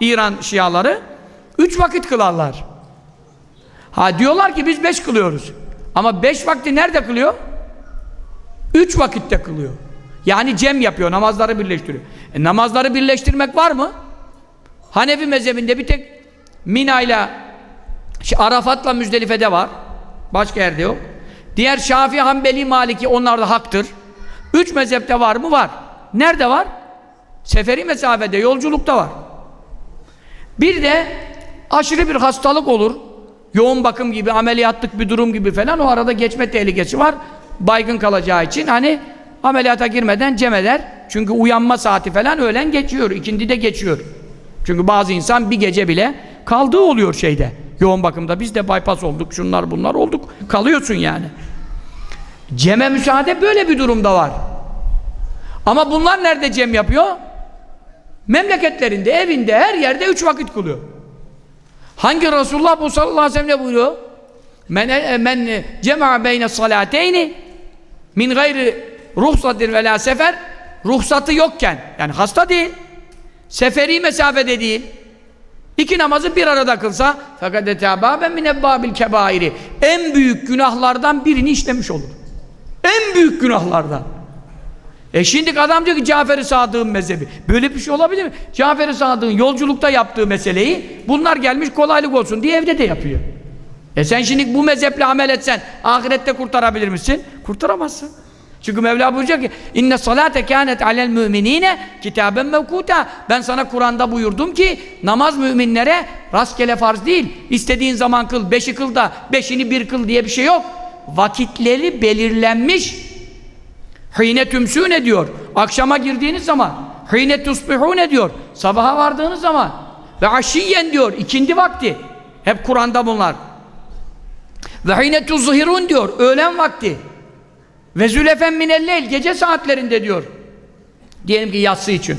İran Şiaları üç vakit kılarlar. Ha diyorlar ki biz beş kılıyoruz. Ama beş vakti nerede kılıyor? Üç vakitte kılıyor. Yani cem yapıyor, namazları birleştiriyor. E, namazları birleştirmek var mı? Hanefi mezhebinde bir tek Mina ile Arafat'la Müzdelife'de var. Başka yerde yok. Diğer Şafii, Hanbeli, Maliki onlar da haktır. Üç mezhepte var mı? Var. Nerede var? Seferi mesafede, yolculukta var. Bir de aşırı bir hastalık olur. Yoğun bakım gibi, ameliyatlık bir durum gibi falan o arada geçme tehlikesi var. Baygın kalacağı için hani ameliyata girmeden cem eder. Çünkü uyanma saati falan öğlen geçiyor, ikindi de geçiyor. Çünkü bazı insan bir gece bile kaldığı oluyor şeyde. Yoğun bakımda biz de bypass olduk, şunlar bunlar olduk. Kalıyorsun yani. Ceme müsaade böyle bir durumda var. Ama bunlar nerede cem yapıyor? Memleketlerinde, evinde, her yerde üç vakit kılıyor. Hangi Resulullah bu sallallahu aleyhi ve sellem ne buyuruyor? Men, e, men cema'a beyne salateyni min gayri ruhsatin ve la sefer ruhsatı yokken yani hasta değil seferi mesafede değil iki namazı bir arada kılsa fakat etâbâben min ebbâbil kebairi en büyük günahlardan birini işlemiş olur. En büyük günahlardan. E şimdi adam diyor ki Cafer-i Sadık'ın mezhebi. Böyle bir şey olabilir mi? Cafer-i Sadık'ın yolculukta yaptığı meseleyi bunlar gelmiş kolaylık olsun diye evde de yapıyor. E sen şimdi bu mezheple amel etsen ahirette kurtarabilir misin? Kurtaramazsın. Çünkü Mevla buyuracak ki inne salate kânet alel müminine kitaben mevkuta ben sana Kur'an'da buyurdum ki namaz müminlere rastgele farz değil istediğin zaman kıl beşi kıl da beşini bir kıl diye bir şey yok vakitleri belirlenmiş Hine tümsûne diyor. Akşama girdiğiniz zaman. Hine tusbihûne diyor. Sabaha vardığınız zaman. Ve aşiyen diyor. ikindi vakti. Hep Kur'an'da bunlar. Ve hine tuzhirun diyor. Öğlen vakti. Ve zülefen minelleyl. Gece saatlerinde diyor. Diyelim ki yatsı için.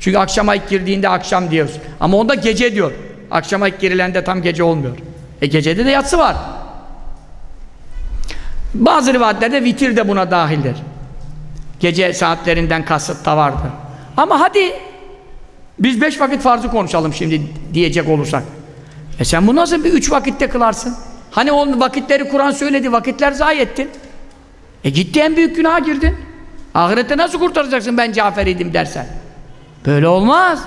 Çünkü akşama ilk girdiğinde akşam diyoruz. Ama onda gece diyor. Akşama ilk girilende tam gece olmuyor. E gecede de yatsı var. Bazı rivayetlerde vitir de buna dahildir. Gece saatlerinden kasıt da vardır. Ama hadi biz beş vakit farzı konuşalım şimdi diyecek olursak. E sen bu nasıl bir üç vakitte kılarsın? Hani onun vakitleri Kur'an söyledi, vakitler zayi ettin. E gitti en büyük günaha girdin. Ahirette nasıl kurtaracaksın ben Cafer'iydim dersen? Böyle olmaz.